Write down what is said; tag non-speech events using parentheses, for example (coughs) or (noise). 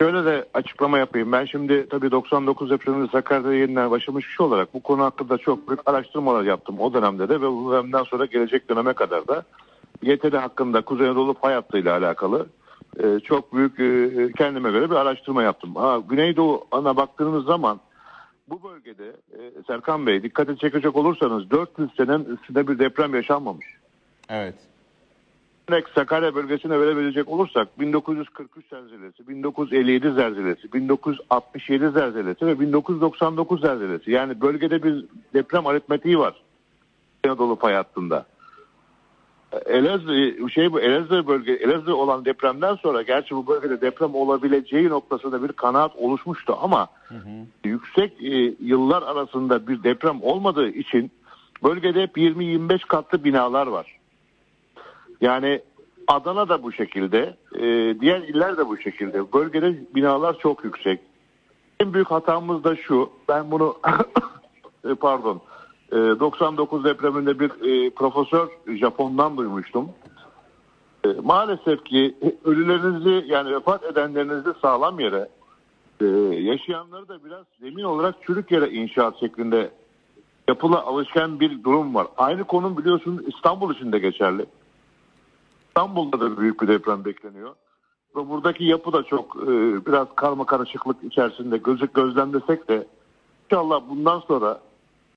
Şöyle de açıklama yapayım. Ben şimdi tabii 99 depreminde Sakarya'da yeniden başlamış kişi olarak bu konu hakkında çok büyük araştırmalar yaptım o dönemde de ve bu dönemden sonra gelecek döneme kadar da YTD hakkında Kuzey Anadolu fay hattıyla alakalı e, çok büyük e, kendime göre bir araştırma yaptım. Ha, Güneydoğu ana baktığınız zaman bu bölgede e, Serkan Bey dikkate çekecek olursanız 400 senenin üstünde bir deprem yaşanmamış. Evet. Örnek Sakarya bölgesine verebilecek olursak 1943 zelzelesi, 1957 zelzelesi, 1967 zelzelesi ve 1999 zelzelesi. Yani bölgede bir deprem aritmetiği var. Anadolu fay hattında. Elazığ şey bu Elazığ bölge Elazığ olan depremden sonra gerçi bu bölgede deprem olabileceği noktasında bir kanaat oluşmuştu ama yüksek e, yıllar arasında bir deprem olmadığı için bölgede hep 20-25 katlı binalar var. Yani Adana da bu şekilde, e, diğer iller de bu şekilde. Bölgede binalar çok yüksek. En büyük hatamız da şu, ben bunu (coughs) e, pardon, e, 99 depreminde bir e, profesör Japon'dan duymuştum. E, maalesef ki ölülerinizi yani vefat edenlerinizi sağlam yere, e, yaşayanları da biraz zemin olarak çürük yere inşaat şeklinde yapıla alışkan bir durum var. Aynı konum biliyorsun İstanbul için de geçerli. İstanbul'da da büyük bir deprem bekleniyor. Ve buradaki yapı da çok e, biraz karma karışıklık içerisinde gözük gözlemlesek de inşallah bundan sonra